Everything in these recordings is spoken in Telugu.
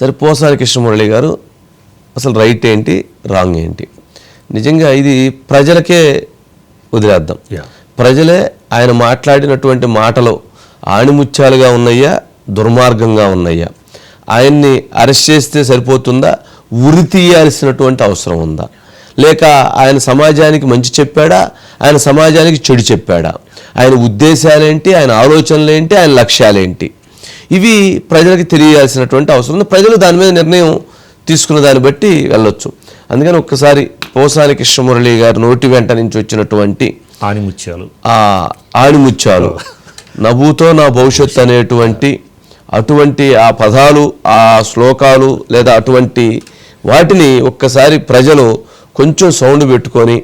సరే పోసాని కృష్ణమురళి గారు అసలు రైట్ ఏంటి రాంగ్ ఏంటి? నిజంగా ఇది ప్రజలకే వదిలేద్దాం. ప్రజలే ఆయన మాట్లాడినటువంటి మాటలు ఆణిముత్యాలుగా ఉన్నాయా దుర్మార్గంగా ఉన్నాయా ఆయన్ని అరెస్ట్ చేస్తే సరిపోతుందా? ఉరి తీయాల్సినటువంటి అవసరం ఉందా? లేక ఆయన సమాజానికి మంచి చెప్పాడా? ఆయన సమాజానికి చెడు చెప్పాడా? ఆయన ఉద్దేశాలేంటి? ఆయన ఆలోచనలేంటి? ఆయన లక్ష్యాలేంటి? ఇవి ప్రజలకు తెలియాల్సినటువంటి అవసరం ఉంది. ప్రజలు దాని మీద నిర్ణయం తీసుకున్న దాన్ని బట్టి వెళ్ళొచ్చు. అందుకని ఒక్కసారి పోసాని కృష్ణమురళి గారి నోటి వెంట నుంచి వచ్చినటువంటి ఆనిముత్యాలు ఆ ఆణిముత్యాలు నవ్వుతో నా భవిష్యత్ అనేటువంటి అటువంటి ఆ పదాలు ఆ శ్లోకాలు లేదా అటువంటి వాటిని ఒక్కసారి ప్రజలు కొంచెం సౌండ్ పెట్టుకొని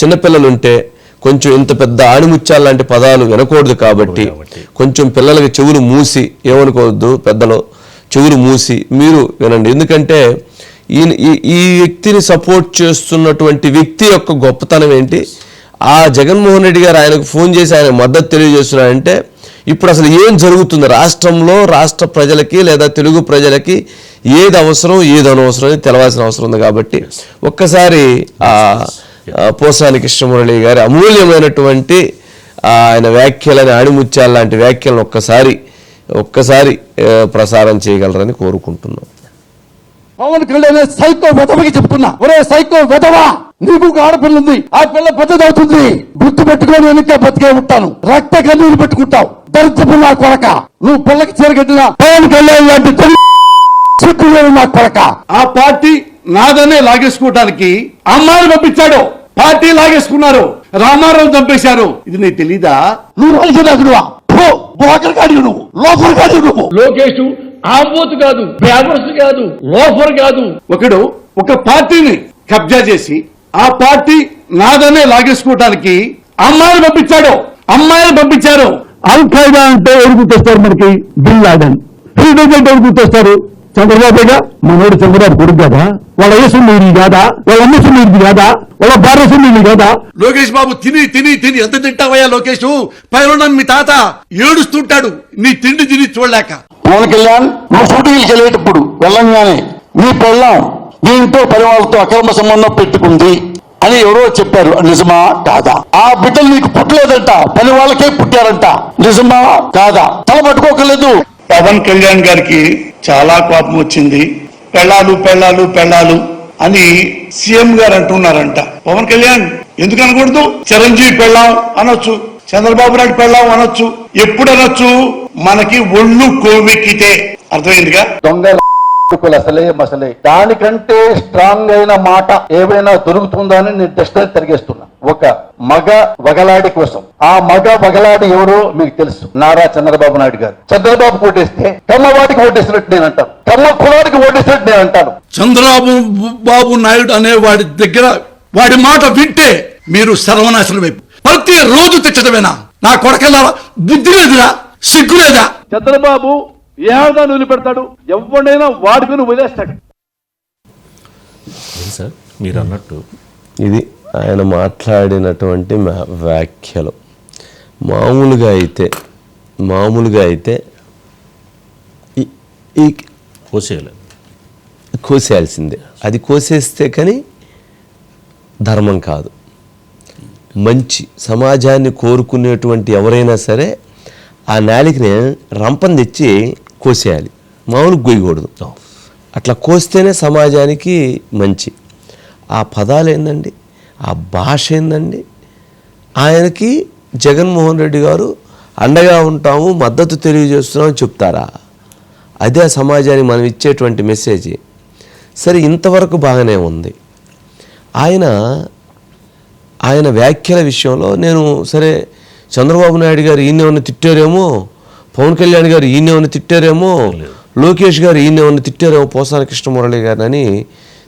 చిన్నపిల్లలు ఉంటే కొంచెం ఇంత పెద్ద ఆణిముత్యాలు లాంటి పదాలు వినకూడదు కాబట్టి. కొంచెం పిల్లలకి చెవులు మూసి ఏమనుకోవద్దు పెద్దలు చెవులు మూసి మీరు వినండి. ఎందుకంటే ఈయన ఈ- ఈ వ్యక్తిని సపోర్ట్ చేస్తున్నటువంటి వ్యక్తి యొక్క గొప్పతనం ఏంటి? ఆ జగన్మోహన్ రెడ్డి గారు ఆయనకు ఫోన్ చేసి ఆయన మద్దతు తెలియజేస్తున్నారంటే ఇప్పుడు అసలు ఏం జరుగుతుంది? రాష్ట్రంలో రాష్ట్ర ప్రజలకి లేదా తెలుగు ప్రజలకి ఏది అవసరం ఏది అనవసరం అని తెలవాల్సిన అవసరం ఉంది కాబట్టి ఒక్కసారి పోసాని కృష్ణమురళి గారి అమూల్యమైనటువంటి ఆయన వ్యాఖ్యలని ఆణిముత్యాల లాంటి వ్యాఖ్యలను ఒక్కసారి ఒక్కసారి ప్రసారం చేయగలరని కోరుకుంటున్నాం. పవన్ కళ్యాణ్ సైకో వెధవకి చెప్తున్నా. ఒరే సైకో వెధవా నీకు ఆడపిల్ల ఉంది ఆ పిల్ల పెద్దదవుతుంది గుర్తు పెట్టుకొని వెనక బతికే ఉంటాను. రక్త కన్నీరు పెట్టుకుంటావు. దరిద్రపు నా కొరక నువ్వు పిల్లకి చీరగట్టిన పవన్ కళ్యాణ్ లాంటి లేని నా కొరక ఆ పార్టీ నాదనే లాగేసుకోవటానికి అమ్మాయిని పంపించాడు. పార్టీ లాగేసుకున్నారు. రామారావు చంపేశారు. ఇది నీకు తెలీదా? నువ్వు బోకర్ కాడి నువ్వు. లోపల కాడి నువ్వు. లోకేష్ ఆంబోతు కాదు పేపర్స్ కాదు లోఫర్ కాదు. ఒకడు ఒక పార్టీని కబ్జా చేసి ఆ పార్టీ నాదనే లాగేసుకోవటానికి అమ్మాయిని పంపించాడు. అమ్మాయిని పంపించారు. అల్ ఖైదా అంటే ఎవరు గుర్తొస్తారు మనకి? Bill Laden. ఫ్రీడమ్ అంటే ఎవరు గుర్తొస్తారు? చంద్రబాబుగా మనోడు చంద్రబాబు కొడుకు కదా వాళ్ళ యేసు మీరు కాదా? వాళ్ళ అమ్మ సుమీది కాదా? వాళ్ళ భార్య సుమీది కాదా? లోకేష్ బాబు తిని తిని తిని ఎంత తింటావయ్యా లోకేష్? పైన మీ తాత ఏడుస్తుంటాడు. నీ తిండి తిని చూడలేక. పవన్ కళ్యాణ్ నువ్వు షూటింగ్కి వెళ్ళేటప్పుడు వెళ్ళంగానే నీ పెళ్ళం నీ ఇంట్లో పని వాళ్ళతో అక్రమ సంబంధం పెట్టుకుంది అని ఎవరో చెప్పారు. నిజమా? కాదా? ఆ బిడ్డలు నీకు పుట్టలేదంట. పని వాళ్ళకే పుట్టారంట. నిజమా? కాదా? తల పట్టుకోకలేదు పవన్ కళ్యాణ్ గారికి చాలా కోపం వచ్చింది. పెళ్ళాలు పెళ్ళాలు పెళ్ళాలు అని సీఎం గారు అంటున్నారంట. పవన్ కళ్యాణ్ ఎందుకు అనకూడదు? చిరంజీవి పెళ్ళాం అనొచ్చు చంద్రబాబు నాయుడు పెళ్ళాం అనొచ్చు ఎప్పుడు అనొచ్చు? మనకి ఒళ్ళు కోవెక్కితే అర్థమైందిగా? దొంగ అసలే మసలే. దానికంటే స్ట్రాంగ్ అయిన మాట ఏమైనా దొరుకుతుందని అని నేను టెస్ట్ తిరిగేస్తున్నా. ఒక మగ వగలాడి కోసం. ఆ మగ వగలాడి ఎవరో మీకు తెలుసు. నారా చంద్రబాబు నాయుడు గారు. చంద్రబాబు ఓటేస్తే కమ్మవాడికి ఓటేసినట్టు నేను అంటాను. కమ్మ కులానికి ఓటేసినట్టు నేను అంటాను. చంద్రబాబు బాబు నాయుడు అనే వాడి దగ్గర వాడి మాట వింటే మీరు సర్వనాశనం వైపు ప్రతి రోజు తెచ్చడమేనా నా కొడకల్లా బుద్ధి లేదురా? సిగ్గు లేదా? చంద్రబాబు ఏడాది వదిలిపెడతాడు. ఎవడైనా వాడుకుని వదిలేస్తాడు. సార్? మీరు అన్నట్టు ఇది ఆయన మాట్లాడినటువంటి వ్యాఖ్యలు. మామూలుగా అయితే మామూలుగా అయితే ఈ- ఈ కోసేయాలి. కోసేయాల్సిందే. అది కోసేస్తే కానీ ధర్మం కాదు. మంచి సమాజాన్ని కోరుకునేటువంటి ఎవరైనా సరే ఆ నాలికని రంపం తెచ్చి కోసేయాలి. మామూలుగా గొయ్యకూడదు. అట్లా కోస్తేనే సమాజానికి మంచి. ఆ పదాలు ఏందండి? ఆ భాష ఏందండి? ఆయనకి జగన్మోహన్ రెడ్డి గారు అండగా ఉంటాము మద్దతు తెలియజేస్తున్నామని చెప్తారా? అదే సమాజానికి మనం ఇచ్చేటువంటి మెసేజ్ సరే ఇంతవరకు బాగానే ఉంది. ఆయన ఆయన వ్యాఖ్యల విషయంలో నేను సరే చంద్రబాబు నాయుడు గారు ఈయన ఏమైనా తిట్టారేమో పవన్ కళ్యాణ్ గారు ఈయన ఏమైనా తిట్టారేమో లోకేష్ గారు ఈయన ఏమైనా తిట్టారేమో పోసాన కృష్ణమురళి గారిని అని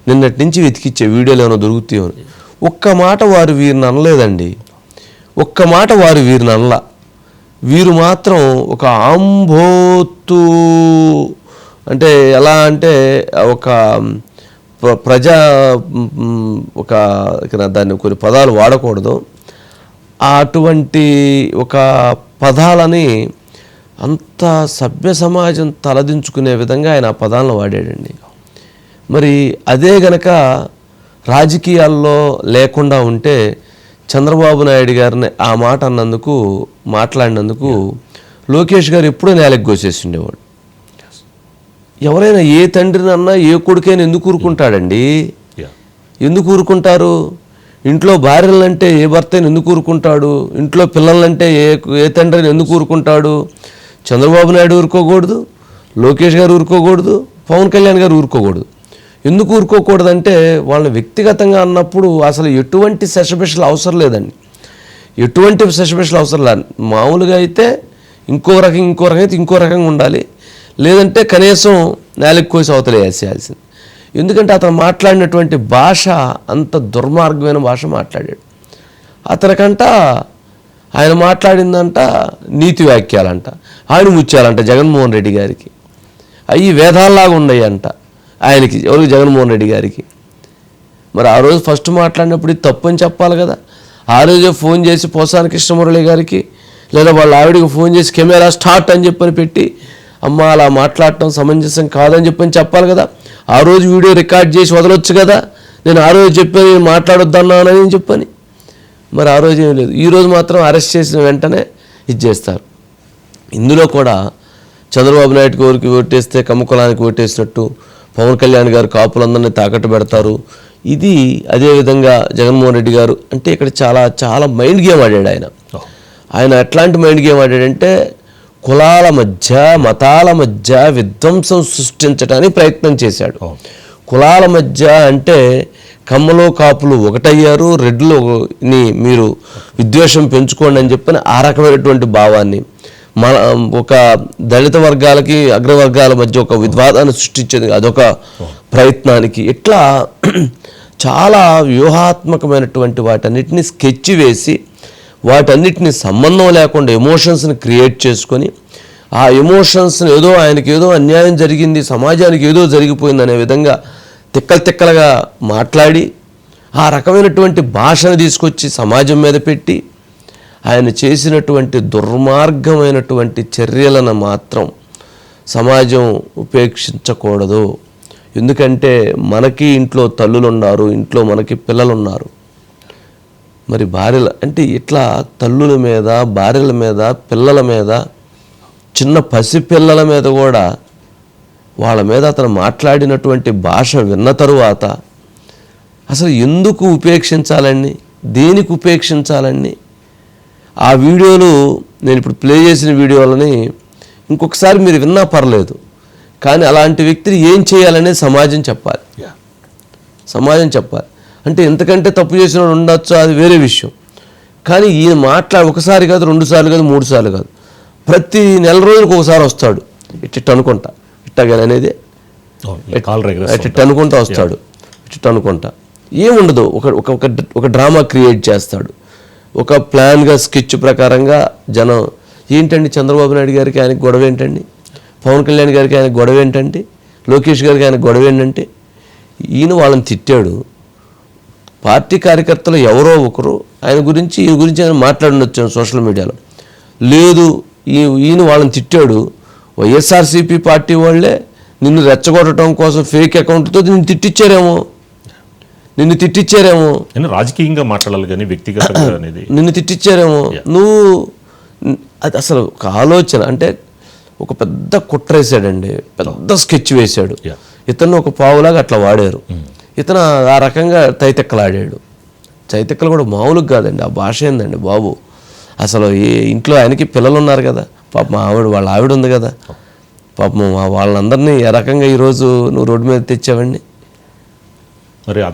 నిన్నటి నుంచి వెతికిచ్చే వీడియోలు ఏమైనా దొరుకుతాయో అని. ఒక్క మాట వారు వీరిని అనలేదండి. ఒక్క మాట వారు వీరిని అనలా. వీరు మాత్రం ఒక అంబోత్తు అంటే ఎలా అంటే ఒక ప్ర- ప్రజా ఒక ఇక దాన్ని కొన్ని పదాలు వాడకూడదు. అటువంటి ఒక పదాలని అంత సభ్య సమాజం తలదించుకునే విధంగా ఆయన ఆ పదాలను వాడాడండి. మరి అదే గనక రాజకీయాల్లో లేకుండా ఉంటే చంద్రబాబు నాయుడు గారిని ఆ మాట అన్నందుకు మాట్లాడినందుకు లోకేష్ గారు ఎప్పుడూ నేలకు కోసేసి ఉండేవాడు ఎవరైనా ఏ తండ్రిని అన్నా ఏ కొడుకైనా ఎందుకు ఊరుకుంటాడండి? ఎందుకు ఊరుకుంటారు? ఇంట్లో భార్యలంటే ఏ భర్తని ఎందుకు ఊరుకుంటాడు? ఇంట్లో పిల్లలంటే ఏ ఏ తండ్రిని ఎందుకు ఊరుకుంటాడు? చంద్రబాబు నాయుడు ఊరుకోకూడదు లోకేష్ గారు ఊరుకోకూడదు పవన్ కళ్యాణ్ గారు ఊరుకోకూడదు. ఎందుకు ఊరుకోకూడదంటే వాళ్ళు వ్యక్తిగతంగా అన్నప్పుడు అసలు ఎటువంటి సెషబిషలు అవసరం లేదండి. ఎటువంటి సెషబిషలు అవసరం లేదు. మామూలుగా అయితే ఇంకో రకం ఇంకో రకం అయితే ఇంకో రకంగా ఉండాలి. లేదంటే కనీసం నేలకు కోసి అవతల వేసేయాల్సింది. ఎందుకంటే అతను మాట్లాడినటువంటి భాష అంత దుర్మార్గమైన భాష మాట్లాడాడు. అతనికంట ఆయన మాట్లాడిందంట నీతి వాక్యాలంట ఆయన ముచ్చాలంట జగన్మోహన్ రెడ్డి గారికి. అవి వేదాల్లాగా ఉన్నాయి అంట ఆయనకి ఎవరికి? జగన్మోహన్ రెడ్డి గారికి. మరి ఆ రోజు ఫస్ట్ మాట్లాడినప్పుడు ఇది తప్పు అని చెప్పాలి కదా. ఆ రోజే ఫోన్ చేసి పోసాని కృష్ణమురళి గారికి లేదా వాళ్ళ ఆవిడకి ఫోన్ చేసి కెమెరా స్టార్ట్ అని చెప్పని పెట్టి అమ్మ అలా మాట్లాడటం సమంజసం కాదని చెప్పని చెప్పాలి కదా. ఆ రోజు వీడియో రికార్డ్ చేసి వదలొచ్చు కదా. నేను ఆ రోజు చెప్పాను నేను మాట్లాడొద్దన్నానని చెప్పని. మరి ఆ రోజు ఏం లేదు. ఈరోజు మాత్రం అరెస్ట్ చేసిన వెంటనే ఇది చేస్తారు. ఇందులో కూడా చంద్రబాబు నాయుడు ఓరికి ఓటేస్తే కమ్మకులానికి ఓటేసినట్టు పవన్ కళ్యాణ్ గారు కాపులందరినీ తాకట్టు పెడతారు. ఇది అదేవిధంగా జగన్మోహన్ రెడ్డి గారు అంటే ఇక్కడ చాలా చాలా మైండ్ గేమ్ ఆడాడు ఆయన. ఆయన ఎట్లాంటి మైండ్ గేమ్ ఆడాడంటే కులాల మధ్య మతాల మధ్య విధ్వంసం సృష్టించడానికి ప్రయత్నం చేశాడు. కులాల మధ్య అంటే కమ్మలు కాపులు ఒకటయ్యారు రెడ్లు మీరు విద్వేషం పెంచుకోండి అని చెప్పని ఆ రకమైనటువంటి భావాన్ని. మన ఒక దళిత వర్గాలకి అగ్రవర్గాల మధ్య ఒక వివాదాన్ని సృష్టించేది అదొక ప్రయత్నానికి. ఇట్లా చాలా వ్యూహాత్మకమైనటువంటి వాటన్నిటిని స్కెచ్ వేసి వాటన్నిటిని సంబంధం లేకుండా ఎమోషన్స్ని క్రియేట్ చేసుకొని ఆ ఎమోషన్స్ని ఏదో ఆయనకి ఏదో అన్యాయం జరిగింది సమాజానికి ఏదో జరిగిపోయింది అనే విధంగా తిక్కలు తిక్కలుగా మాట్లాడి ఆ రకమైనటువంటి భాషను తీసుకొచ్చి సమాజం మీద పెట్టి ఆయన చేసినటువంటి దుర్మార్గమైనటువంటి చర్యలను మాత్రం సమాజం ఉపేక్షించకూడదు. ఎందుకంటే మనకి ఇంట్లో తల్లులు ఉన్నారు ఇంట్లో మనకి పిల్లలు ఉన్నారు మరి భార్యల అంటే ఇట్లా తల్లుల మీద భార్యల మీద పిల్లల మీద చిన్న పసిపిల్లల మీద కూడా వాళ్ళ మీద అతను మాట్లాడినటువంటి భాష విన్న తరువాత అసలు ఎందుకు ఉపేక్షించాలండి? దేనికి ఉపేక్షించాలండి? ఆ వీడియోలు నేను ఇప్పుడు ప్లే చేసిన వీడియోలని ఇంకొకసారి మీరు విన్నా పర్లేదు. కానీ అలాంటి వ్యక్తిని ఏం చేయాలనేది సమాజం చెప్పాలి. సమాజం చెప్పాలి. అంటే ఎంతకంటే తప్పు చేసిన వాడు ఉండొచ్చు అది వేరే విషయం. కానీ ఈయన మాట్లాడి ఒకసారి కాదు రెండు సార్లు కాదు మూడు సార్లు కాదు. ప్రతి నెల రోజులకు ఒకసారి వస్తాడు. ఇట్ట అనుకుంటా. ఇట్టగానే అనేది ఇట్ట అనుకుంటా వస్తాడు. ఇట్ట అనుకుంటా. ఏముండదు. ఒక ఒక డ్రామా క్రియేట్ చేస్తాడు. ఒక ప్లాన్గా స్కెచ్ ప్రకారంగా జనం ఏంటండి చంద్రబాబు నాయుడు గారికి ఆయనకు గొడవ ఏంటండి? పవన్ కళ్యాణ్ గారికి ఆయన గొడవ ఏంటంటే లోకేష్ గారికి ఆయన గొడవ ఏంటంటే? ఈయన వాళ్ళని తిట్టాడు. పార్టీ కార్యకర్తలు ఎవరో ఒకరు ఆయన గురించి ఈయన గురించి ఆయన మాట్లాడినొచ్చాను సోషల్ మీడియాలో. లేదు ఈ ఈయన వాళ్ళని తిట్టాడు. వైఎస్ఆర్సీపీ పార్టీ వాళ్ళే నిన్ను రెచ్చగొట్టడం కోసం ఫేక్ అకౌంట్తో నిన్ను తిట్టించారేమో నిన్ను తిట్టించారేమో నేను రాజకీయంగా మాట్లాడాలి కానీ వ్యక్తిగతంగా అనేది. నిన్ను తిట్టించారేమో నువ్వు అది అసలు ఒక ఆలోచన. అంటే ఒక పెద్ద కుట్రేసాడండి పెద్ద స్కెచ్ వేశాడు. ఇతను ఒక పావులాగా అట్లా వాడారు. ఇతను ఆ రకంగా తైతెక్కలాడాడు. తైతెక్కలు కూడా మామూలుగా కాదండి. ఆ భాష ఏందండి బాబు? అసలు ఈ ఇంట్లో ఆయనకి పిల్లలు ఉన్నారు కదా. పాప మా ఆవిడ వాళ్ళ ఆవిడ ఉంది కదా. పాపం వాళ్ళందరినీ ఏ రకంగా ఈరోజు నువ్వు రోడ్డు మీద తెచ్చావండి? మరి అంత